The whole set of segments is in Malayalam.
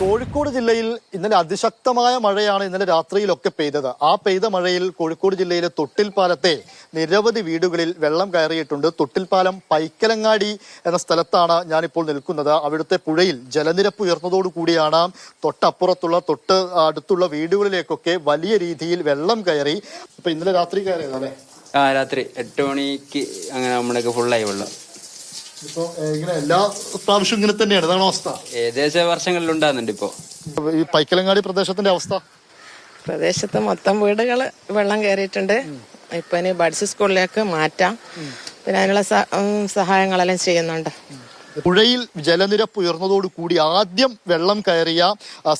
കോഴിക്കോട് ജില്ലയിൽ ഇന്നലെ അതിശക്തമായ മഴയാണ് ഇന്നലെ രാത്രിയിലൊക്കെ പെയ്തത്. ആ പെയ്ത മഴയിൽ കോഴിക്കോട് ജില്ലയിലെ തൊട്ടിൽപ്പാലത്തെ നിരവധി വീടുകളിൽ വെള്ളം കയറിയിട്ടുണ്ട്. തൊട്ടിൽപ്പാലം പൈക്കലങ്ങാടി എന്ന സ്ഥലത്താണ് ഞാനിപ്പോൾ നിൽക്കുന്നത്. അവിടുത്തെ പുഴയിൽ ജലനിരപ്പ് ഉയർന്നതോടു കൂടിയാണ് തൊട്ടപ്പുറത്തുള്ള തൊട്ട് അടുത്തുള്ള വീടുകളിലേക്കൊക്കെ വലിയ രീതിയിൽ വെള്ളം കയറി. ഇപ്പൊ ഇന്നലെ രാത്രി കയറിയതല്ലേ ആ രാത്രി എട്ട് മണിക്ക് അങ്ങനെ നമ്മുടെയൊക്കെ ഫുള്ളായി വെള്ളം. ഇപ്പൊ ഇങ്ങനെ എല്ലാ പ്രാവശ്യവും ഇങ്ങനെ തന്നെയാണ്. ഇതാണ് അവസ്ഥ. ഏകദേശ വർഷങ്ങളിൽ ഉണ്ടാകുന്നുണ്ട് ഇപ്പോ. ഈ പൈക്കലങ്ങാടി പ്രദേശത്തിന്റെ അവസ്ഥ? പ്രദേശത്ത് മൊത്തം വീടുകൾ വെള്ളം കയറിയിട്ടുണ്ട് ഇപ്പൊ ഇനി ബഡ്സ് സ്കൂളിലേക്ക് മാറ്റാം. പിന്നെ അതിനുള്ള സഹായങ്ങളെല്ലാം ചെയ്യുന്നുണ്ട്. പുഴയിൽ ജലനിരപ്പ് ഉയർന്നതോടു കൂടി ആദ്യം വെള്ളം കയറിയ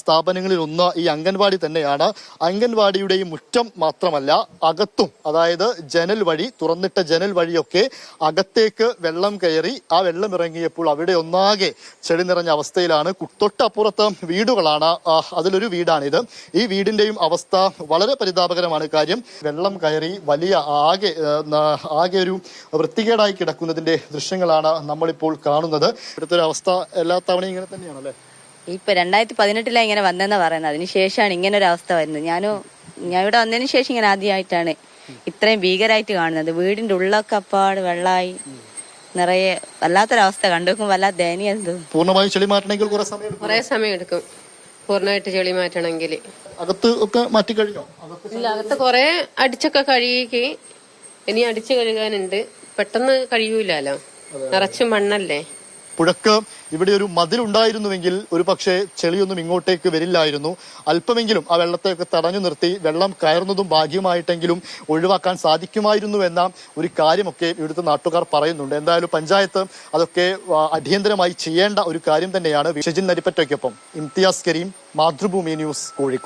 സ്ഥാപനങ്ങളിൽ ഒന്ന് ഈ അംഗൻവാടി തന്നെയാണ്. അംഗൻവാടിയുടെ ഈ മുറ്റം മാത്രമല്ല അകത്തും അതായത് ജനൽ വഴി തുറന്നിട്ട ജനൽ വഴിയൊക്കെ അകത്തേക്ക് വെള്ളം കയറി ആ വെള്ളം ഇറങ്ങിയപ്പോൾ അവിടെ ഒന്നാകെ ചെടി നിറഞ്ഞ അവസ്ഥയിലാണ്. തൊട്ടപ്പുറത്ത് വീടുകളാണ് അതിലൊരു വീടാണിത്. ഈ വീടിന്റെയും അവസ്ഥ വളരെ പരിതാപകരമാണ് കാര്യം. വെള്ളം കയറി വലിയ ആകെ ആകെ ഒരു വൃത്തികേടായി കിടക്കുന്നതിന്റെ ദൃശ്യങ്ങളാണ് നമ്മളിപ്പോൾ കാണുന്നത്. ഇവിടുത്തെ ഒരു അവസ്ഥ എല്ലാ തവണയും ഇങ്ങനെ തന്നെയാണല്ലേ? ഇപ്പൊ രണ്ടായിരത്തി പതിനെട്ടിലാണ് ഇങ്ങനെ വന്നെന്ന് പറയുന്നത്. അതിനുശേഷമാണ് ഇങ്ങനെ ഒരു അവസ്ഥ വരുന്നത്. ഞാനും ഞാൻ ഇവിടെ വന്നതിന് ശേഷം ഇങ്ങനെ ആദ്യമായിട്ടാണ് ഇത്രയും ഭീകരമായിട്ട് കാണുന്നത്. വീടിന്റെ ഉള്ളൊക്കെ അപ്പാട് വെള്ളമായി നിറയെ വല്ലാത്തൊരവസ്ഥ കണ്ടു നോക്കുമ്പോൾ വല്ലാത്ത ദയനീയ പൂർണമായും ചെളി മാറ്റണമെങ്കിൽ കുറെ സമയം കുറെ കുറേ സമയം എടുക്കും. പൂർണമായിട്ട് ചെളി മാറ്റണമെങ്കിൽ. അകത്ത് ഒക്കെ മാറ്റി കഴിഞ്ഞോ? അകത്ത് ഇല്ല അകത്ത് കുറേ അടിച്ചൊക്കെ കഴുകി. ഇനി അടിച്ചു കഴുകാനുണ്ട്. പെട്ടെന്ന് കഴിയൂലല്ലോ നിറച്ചും മണ്ണല്ലേ? പുഴക്ക് ഇവിടെ ഒരു മതിലുണ്ടായിരുന്നുവെങ്കിൽ ഒരു പക്ഷേ ചെളിയൊന്നും ഇങ്ങോട്ടേക്ക് വരില്ലായിരുന്നു. അല്പമെങ്കിലും ആ വെള്ളത്തെയൊക്കെ തടഞ്ഞു നിർത്തി വെള്ളം കയറുന്നതും ഭാഗ്യമായിട്ടെങ്കിലും ഒഴിവാക്കാൻ സാധിക്കുമായിരുന്നു എന്ന ഒരു കാര്യമൊക്കെ ഇവിടുത്തെ നാട്ടുകാർ പറയുന്നുണ്ട്. എന്തായാലും പഞ്ചായത്ത് അതൊക്കെ അടിയന്തരമായി ചെയ്യേണ്ട ഒരു കാര്യം തന്നെയാണ്. ഷെജിൻ നരിപ്പറ്റയ്ക്കൊപ്പം. ഇംതിയാസ് കരീം മാതൃഭൂമി ന്യൂസ് കോഴിക്കോട്.